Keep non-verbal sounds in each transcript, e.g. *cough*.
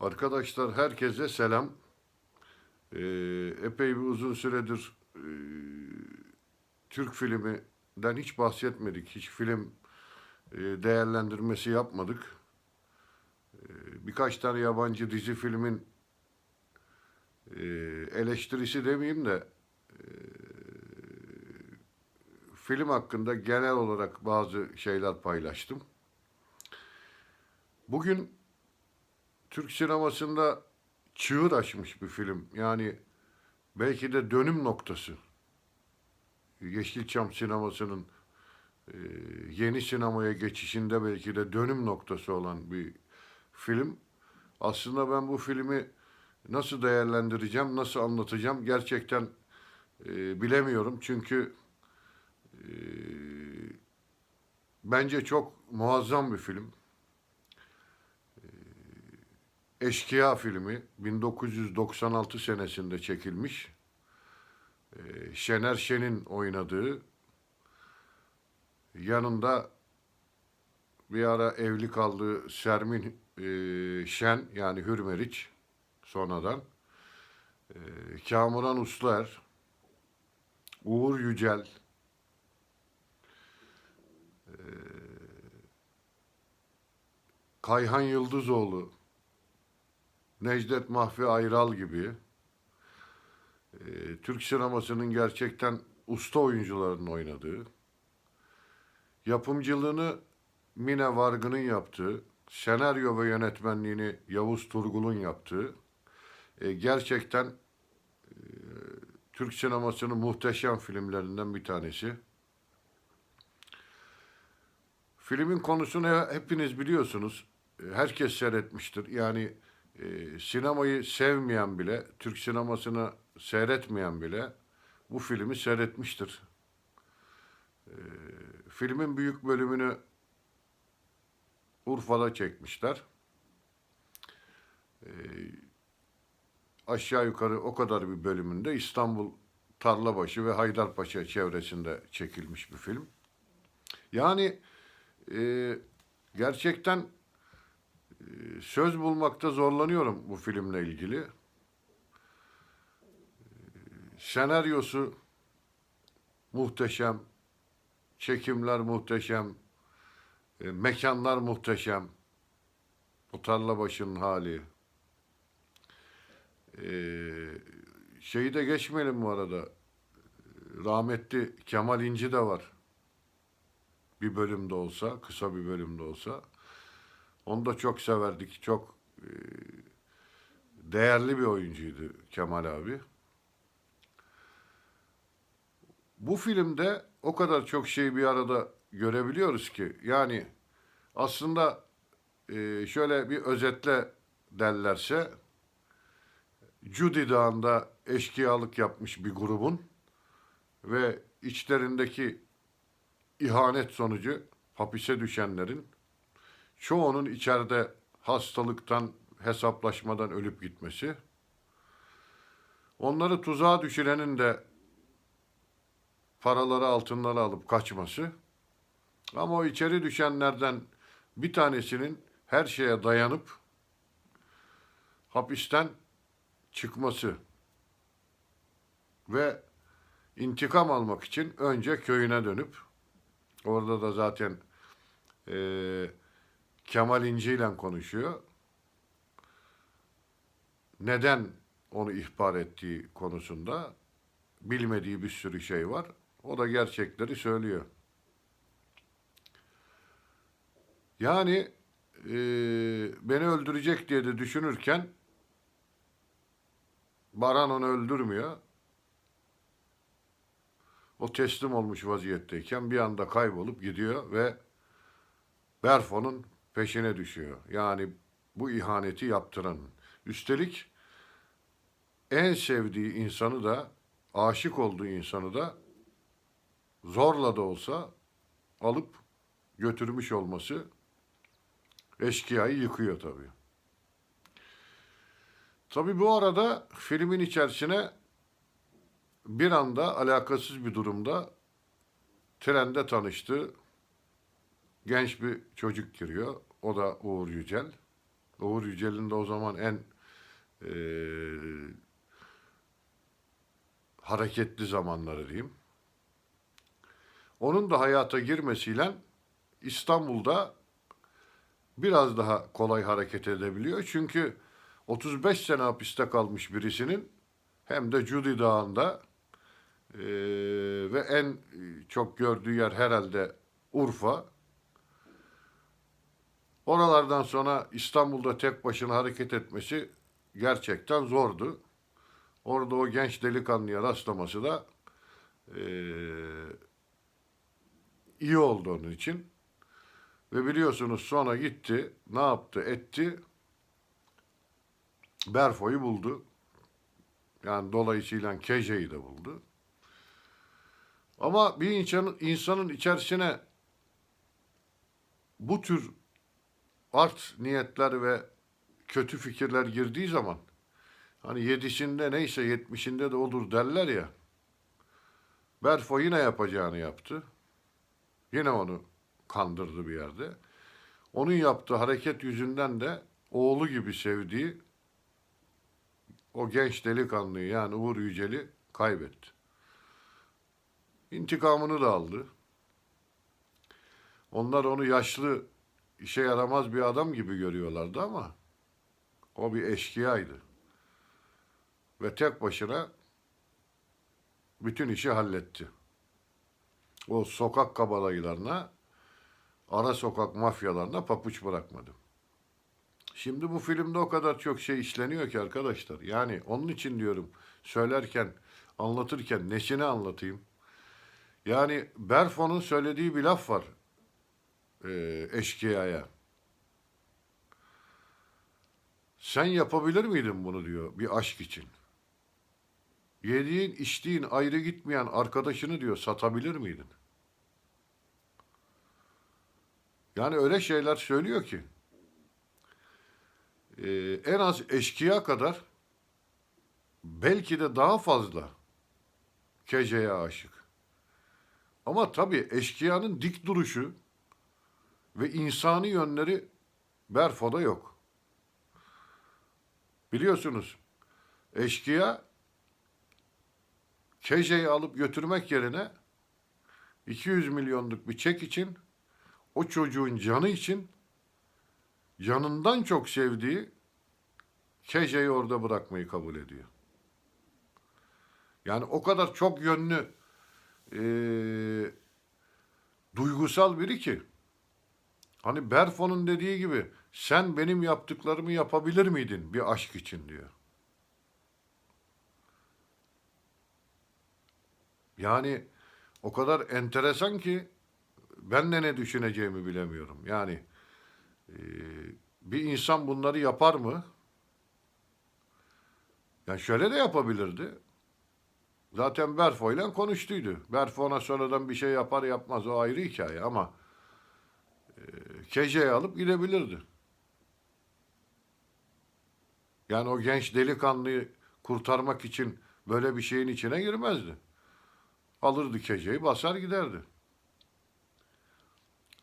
Arkadaşlar herkese selam. Ee, epey bir uzun süredir e, Türk filminden hiç bahsetmedik. Hiç film e, değerlendirmesi yapmadık. E, birkaç tane yabancı dizi filmin e, eleştirisi demeyeyim de e, film hakkında genel olarak bazı şeyler paylaştım. Bugün Türk sinemasında çığır açmış bir film. Yani belki de dönüm noktası. Yeşilçam sinemasının e, yeni sinemaya geçişinde belki de dönüm noktası olan bir film. Aslında ben bu filmi nasıl değerlendireceğim, nasıl anlatacağım gerçekten e, bilemiyorum. Çünkü e, bence çok muazzam bir film. Eşkıya filmi 1996 senesinde çekilmiş. Ee, Şener Şen'in oynadığı. Yanında bir ara evli kaldığı Sermin e, Şen yani Hürmeriç sonradan. E, Kamuran Usluer Uğur Yücel. E, Kayhan Yıldızoğlu Necdet Mahfi Ayral gibi e, Türk sinemasının gerçekten usta oyuncularının oynadığı, yapımcılığını Mine Vargın'ın yaptığı, senaryo ve yönetmenliğini Yavuz Turgul'un yaptığı, e, gerçekten e, Türk sinemasının muhteşem filmlerinden bir tanesi. Filmin konusunu hepiniz biliyorsunuz. Herkes seyretmiştir. Yani e, sinemayı sevmeyen bile, Türk sinemasını seyretmeyen bile bu filmi seyretmiştir. E, filmin büyük bölümünü Urfa'da çekmişler. E, aşağı yukarı o kadar bir bölümünde İstanbul Tarlabaşı ve Haydarpaşa çevresinde çekilmiş bir film. Yani e, gerçekten söz bulmakta zorlanıyorum bu filmle ilgili. Senaryosu muhteşem, çekimler muhteşem, e, mekanlar muhteşem. O tarla başının hali. Ee, şeyi de geçmeyelim bu arada. Rahmetli Kemal İnci de var. Bir bölümde olsa, kısa bir bölümde olsa. Onu da çok severdik. Çok e, değerli bir oyuncuydu Kemal abi. Bu filmde o kadar çok şeyi bir arada görebiliyoruz ki. Yani aslında e, şöyle bir özetle derlerse Cudi Dağı'nda eşkıyalık yapmış bir grubun ve içlerindeki ihanet sonucu hapise düşenlerin çoğunun içeride hastalıktan, hesaplaşmadan ölüp gitmesi, onları tuzağa düşürenin de paraları altınları alıp kaçması, ama o içeri düşenlerden bir tanesinin her şeye dayanıp hapisten çıkması ve intikam almak için önce köyüne dönüp orada da zaten eee Kemal İnci ile konuşuyor. Neden onu ihbar ettiği konusunda bilmediği bir sürü şey var. O da gerçekleri söylüyor. Yani e, beni öldürecek diye de düşünürken Baran onu öldürmüyor. O teslim olmuş vaziyetteyken bir anda kaybolup gidiyor ve Berfo'nun peşine düşüyor. Yani bu ihaneti yaptıranın. Üstelik en sevdiği insanı da, aşık olduğu insanı da zorla da olsa alıp götürmüş olması eşkıyayı yıkıyor tabii. Tabii bu arada filmin içerisine bir anda alakasız bir durumda trende tanıştı genç bir çocuk giriyor. O da Uğur Yücel. Uğur Yücel'in de o zaman en e, hareketli zamanları diyeyim. Onun da hayata girmesiyle İstanbul'da biraz daha kolay hareket edebiliyor. Çünkü 35 sene hapiste kalmış birisinin hem de Cudi Dağı'nda e, ve en çok gördüğü yer herhalde Urfa. Oralardan sonra İstanbul'da tek başına hareket etmesi gerçekten zordu. Orada o genç delikanlıya rastlaması da e, iyi oldu onun için. Ve biliyorsunuz sonra gitti, ne yaptı, etti. Berfo'yu buldu. Yani dolayısıyla Keje'yi de buldu. Ama bir insanın, insanın içerisine bu tür art niyetler ve kötü fikirler girdiği zaman hani yedisinde neyse yetmişinde de olur derler ya. Berfo yine yapacağını yaptı. Yine onu kandırdı bir yerde. Onun yaptığı hareket yüzünden de oğlu gibi sevdiği o genç delikanlıyı yani Uğur Yücel'i kaybetti. İntikamını da aldı. Onlar onu yaşlı, işe yaramaz bir adam gibi görüyorlardı ama o bir eşkıyaydı. Ve tek başına bütün işi halletti. O sokak kabalayılarına, ara sokak mafyalarına papuç bırakmadı. Şimdi bu filmde o kadar çok şey işleniyor ki arkadaşlar. Yani onun için diyorum söylerken, anlatırken nesini anlatayım? Yani Berfo'nun söylediği bir laf var e, eşkıyaya. Sen yapabilir miydin bunu diyor bir aşk için. Yediğin, içtiğin ayrı gitmeyen arkadaşını diyor satabilir miydin? Yani öyle şeyler söylüyor ki e, en az eşkıya kadar belki de daha fazla Kece'ye aşık. Ama tabii eşkıyanın dik duruşu ve insani yönleri Berfo'da yok. Biliyorsunuz eşkıya Kece'yi alıp götürmek yerine 200 milyonluk bir çek için o çocuğun canı için canından çok sevdiği Kece'yi orada bırakmayı kabul ediyor. Yani o kadar çok yönlü e, duygusal biri ki hani Berfo'nun dediği gibi sen benim yaptıklarımı yapabilir miydin bir aşk için diyor. Yani o kadar enteresan ki ben de ne düşüneceğimi bilemiyorum. Yani e, bir insan bunları yapar mı? Yani şöyle de yapabilirdi. Zaten Berfo ile konuştuydu. Berfo ona sonradan bir şey yapar yapmaz o ayrı hikaye ama Kece'yi alıp gidebilirdi. Yani o genç delikanlıyı kurtarmak için böyle bir şeyin içine girmezdi. Alırdı Kece'yi basar giderdi.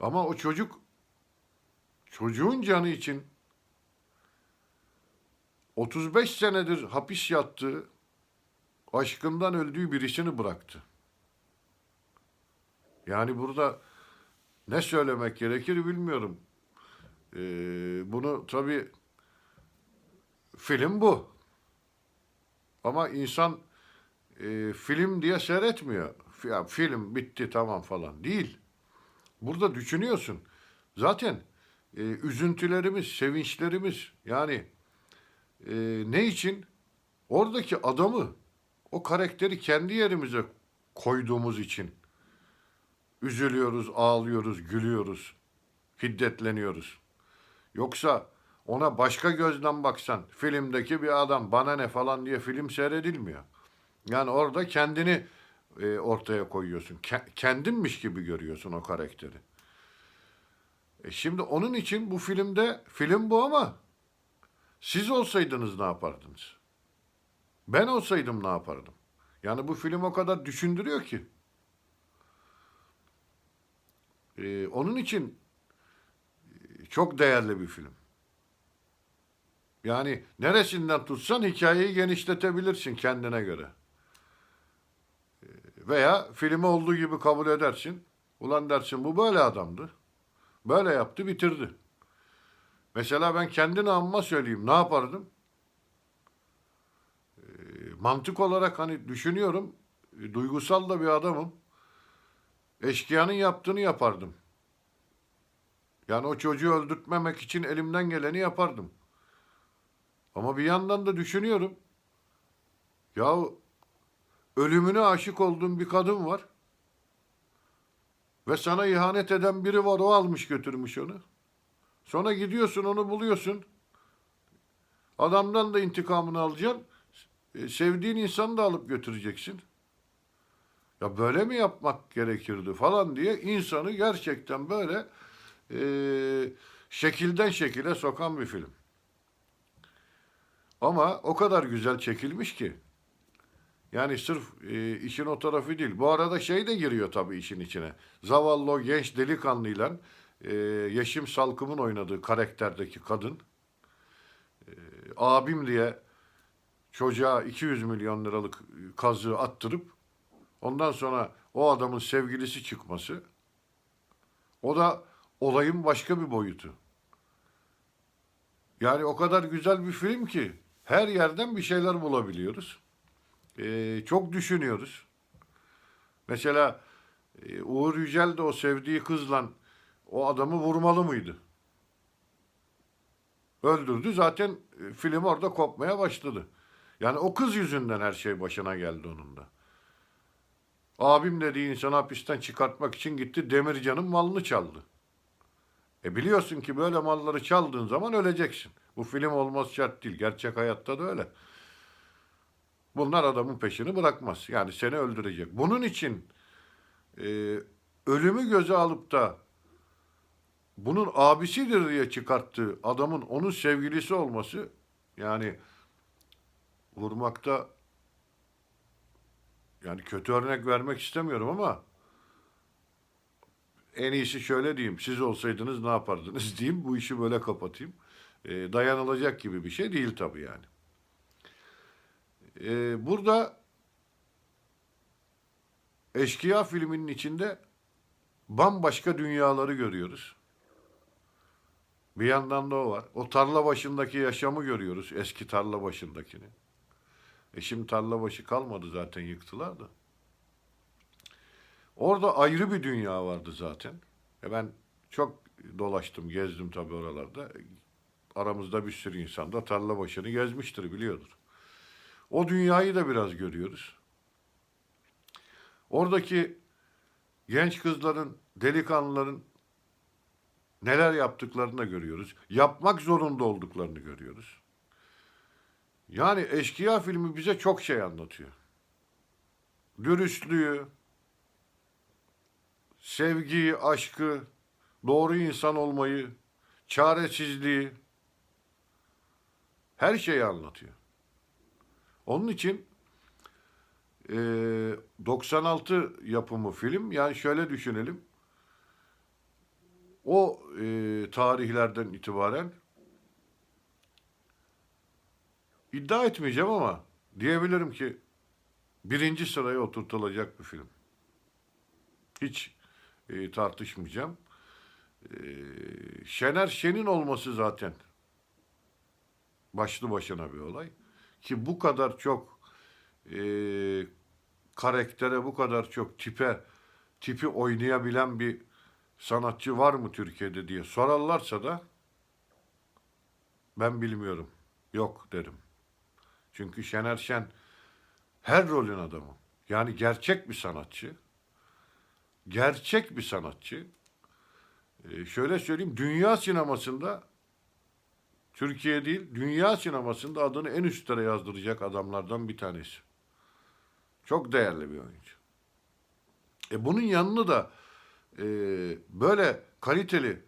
Ama o çocuk çocuğun canı için 35 senedir hapis yattığı, aşkından öldüğü birisini bıraktı. Yani burada ne söylemek gerekir bilmiyorum. Ee, bunu tabii film bu. Ama insan e, film diye seyretmiyor. Ya, film bitti tamam falan değil. Burada düşünüyorsun. Zaten e, üzüntülerimiz, sevinçlerimiz yani e, ne için? Oradaki adamı, o karakteri kendi yerimize koyduğumuz için üzülüyoruz, ağlıyoruz, gülüyoruz, hiddetleniyoruz. Yoksa ona başka gözden baksan filmdeki bir adam bana ne falan diye film seyredilmiyor. Yani orada kendini e, ortaya koyuyorsun. Ke- kendinmiş gibi görüyorsun o karakteri. E şimdi onun için bu filmde film bu ama siz olsaydınız ne yapardınız? Ben olsaydım ne yapardım? Yani bu film o kadar düşündürüyor ki. E, onun için e, çok değerli bir film. Yani neresinden tutsan hikayeyi genişletebilirsin kendine göre. Ee, Veya filmi olduğu gibi kabul edersin. Ulan dersin bu böyle adamdı. Böyle yaptı bitirdi. Mesela ben kendi namıma söyleyeyim ne yapardım? Ee, mantık olarak hani düşünüyorum. e, Duygusal da bir adamım. Eşkıyanın yaptığını yapardım. Yani o çocuğu öldürtmemek için elimden geleni yapardım. Ama bir yandan da düşünüyorum. Ya ölümüne aşık olduğum bir kadın var. Ve sana ihanet eden biri var. O almış götürmüş onu. Sonra gidiyorsun onu buluyorsun. Adamdan da intikamını alacaksın. E, Sevdiğin insanı da alıp götüreceksin. Ya böyle mi yapmak gerekirdi falan diye insanı gerçekten böyle e, şekilden şekile sokan bir film. Ama o kadar güzel çekilmiş ki. Yani sırf e, işin o tarafı değil. Bu arada şey de giriyor tabii işin içine. Zavallı o genç delikanlıyla e, Yeşim Salkım'ın oynadığı karakterdeki kadın e, abim diye çocuğa 200 milyon liralık kazığı attırıp ondan sonra o adamın sevgilisi çıkması o da olayın başka bir boyutu. Yani o kadar güzel bir film ki her yerden bir şeyler bulabiliyoruz. Ee, çok düşünüyoruz. Mesela e, Uğur Yücel de o sevdiği kızla o adamı vurmalı mıydı? Öldürdü. Zaten e, film orada kopmaya başladı. Yani o kız yüzünden her şey başına geldi onun da. Abim dediği insanı hapisten çıkartmak için gitti Demircan'ın malını çaldı. E biliyorsun ki böyle malları çaldığın zaman öleceksin. Bu film olmaz şart değil. Gerçek hayatta da öyle. Bunlar adamın peşini bırakmaz. Yani seni öldürecek. Bunun için e, ölümü göze alıp da bunun abisidir diye çıkarttığı adamın onun sevgilisi olması yani vurmakta yani kötü örnek vermek istemiyorum ama en iyisi şöyle diyeyim. Siz olsaydınız ne yapardınız *laughs* diyeyim. Bu işi böyle kapatayım. E, dayanılacak gibi bir şey değil tabii yani. E, burada Eşkıya filminin içinde bambaşka dünyaları görüyoruz. Bir yandan da o var. O tarla başındaki yaşamı görüyoruz. Eski tarla başındakini. E şimdi tarla başı kalmadı zaten yıktılar da. Orada ayrı bir dünya vardı zaten. E ben çok dolaştım, gezdim tabii oralarda. Aramızda bir sürü insan da tarla başını gezmiştir, biliyordur. O dünyayı da biraz görüyoruz. Oradaki genç kızların, delikanlıların neler yaptıklarını da görüyoruz. Yapmak zorunda olduklarını görüyoruz. Yani Eşkıya filmi bize çok şey anlatıyor. Dürüstlüğü, sevgiyi, aşkı, doğru insan olmayı, çaresizliği, her şeyi anlatıyor. Onun için e, 96 yapımı film, yani şöyle düşünelim. O e, tarihlerden itibaren iddia etmeyeceğim ama diyebilirim ki birinci sıraya oturtulacak bir film. Hiç e, tartışmayacağım. E, Şener Şen'in olması zaten başlı başına bir olay. Ki bu kadar çok e, karaktere, bu kadar çok tipe, tipi oynayabilen bir sanatçı var mı Türkiye'de diye sorarlarsa da ben bilmiyorum. Yok derim. Çünkü Şener Şen her rolün adamı. Yani gerçek bir sanatçı. Gerçek bir sanatçı. Ee, şöyle söyleyeyim, dünya sinemasında Türkiye değil, dünya sinemasında adını en üstlere yazdıracak adamlardan bir tanesi. Çok değerli bir oyuncu. E bunun yanını da e, böyle kaliteli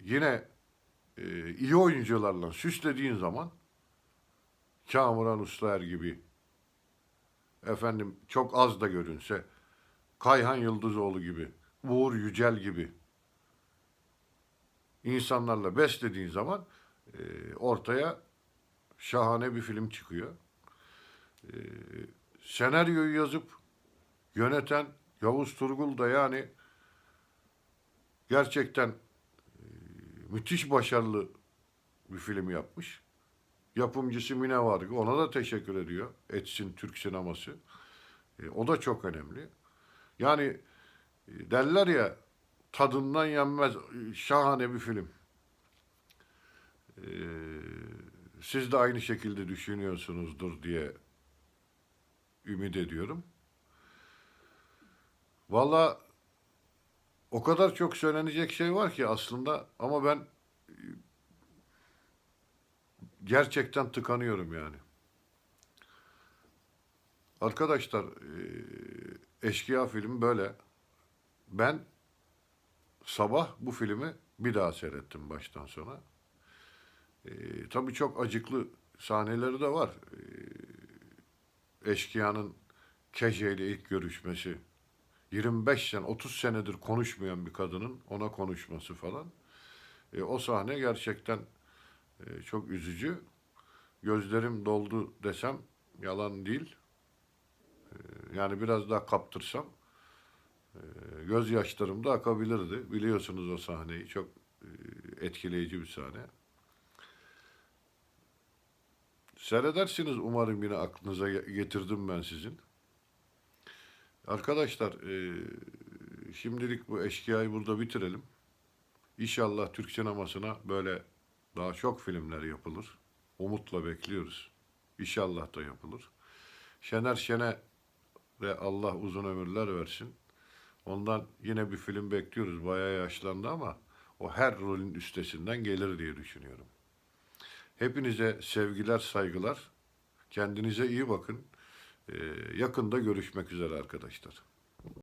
yine e, iyi oyuncularla süslediğin zaman Kamuran Ustaer gibi efendim çok az da görünse Kayhan Yıldızoğlu gibi Uğur Yücel gibi insanlarla beslediğin zaman e, ortaya şahane bir film çıkıyor. Ee, senaryoyu yazıp yöneten Yavuz Turgul da yani gerçekten e, müthiş başarılı bir film yapmış. Yapımcısı Mine Vargı ona da teşekkür ediyor. Etsin Türk sineması. E, o da çok önemli. Yani e, derler ya tadından yenmez e, şahane bir film. E, siz de aynı şekilde düşünüyorsunuzdur diye ümit ediyorum. Valla o kadar çok söylenecek şey var ki aslında ama ben e, gerçekten tıkanıyorum yani. Arkadaşlar e, Eşkıya filmi böyle. Ben sabah bu filmi bir daha seyrettim baştan sona. E, tabii çok acıklı sahneleri de var. E, Eşkıya'nın Kece ile ilk görüşmesi. 25 sene, 30 senedir konuşmayan bir kadının ona konuşması falan. E, o sahne gerçekten e, çok üzücü. Gözlerim doldu desem yalan değil. E, yani biraz daha kaptırsam e, gözyaşlarım da akabilirdi. Biliyorsunuz o sahneyi. Çok e, etkileyici bir sahne. Seyredersiniz umarım yine aklınıza ge- getirdim ben sizin. Arkadaşlar e, şimdilik bu eşkıyayı burada bitirelim. İnşallah Türk sinemasına böyle daha çok filmler yapılır. Umutla bekliyoruz. İnşallah da yapılır. Şener Şen'e ve Allah uzun ömürler versin. Ondan yine bir film bekliyoruz. Bayağı yaşlandı ama o her rolün üstesinden gelir diye düşünüyorum. Hepinize sevgiler, saygılar. Kendinize iyi bakın. Ee, yakında görüşmek üzere arkadaşlar.